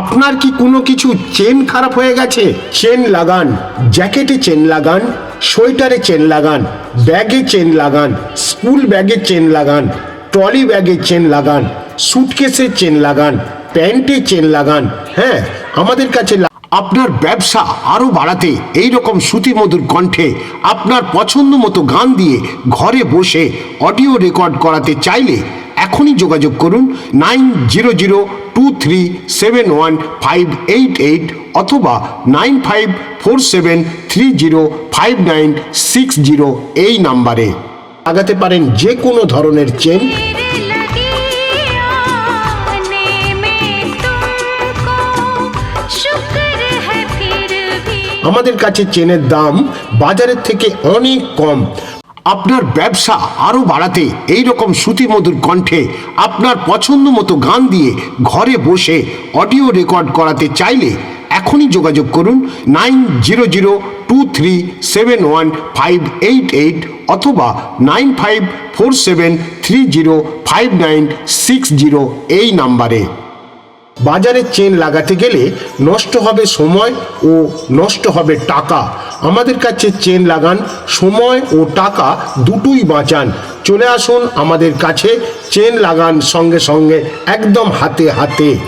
আপনার কি কোনো কিছু চেন খারাপ হয়ে গেছে? চেন লাগান, জ্যাকেটে চেন লাগান, সোয়েটারে চেন লাগান, ব্যাগে চেন লাগান, স্কুল ব্যাগে চেন লাগান, ট্রলি ব্যাগে চেন লাগান, সুটকেসে চেন লাগান, প্যান্টে চেন লাগান হ্যাঁ আমাদের কাছে আপনার ব্যবসা আরও বাড়াতে এই রকম শ্রুতিমধুর কণ্ঠে আপনার পছন্দ মতো গান দিয়ে ঘরে বসে অডিও রেকর্ড করাতে চাইলে এখনই যোগাযোগ করুন nine zero zero two three seven one five eight eight অথবা nine five four seven three zero five nine six zero এই নাম্বারে। লাগাতে পারেন যে কোনো ধরনের চেন। আমাদের কাছে চেনের দাম বাজারের থেকে অনেক কম। আপনার ব্যবসা আরও বাড়াতে এই রকম শ্রুতিমধুর কণ্ঠে আপনার পছন্দ মতো গান দিয়ে ঘরে বসে অডিও রেকর্ড করাতে চাইলে এখনই যোগাযোগ করুন nine zero zero two three seven one five eight eight অথবা nine five four seven three zero five nine six zero এই নাম্বারে। বাজারে চেন লাগাতে গেলে নষ্ট হবে সময় ও নষ্ট হবে টাকা। আমাদের কাছে চেন লাগান, সময় ও টাকা দুটোই বাঁচান। চলে আসুন আমাদের কাছে, চেন লাগান সঙ্গে সঙ্গে, একদম হাতে হাতে।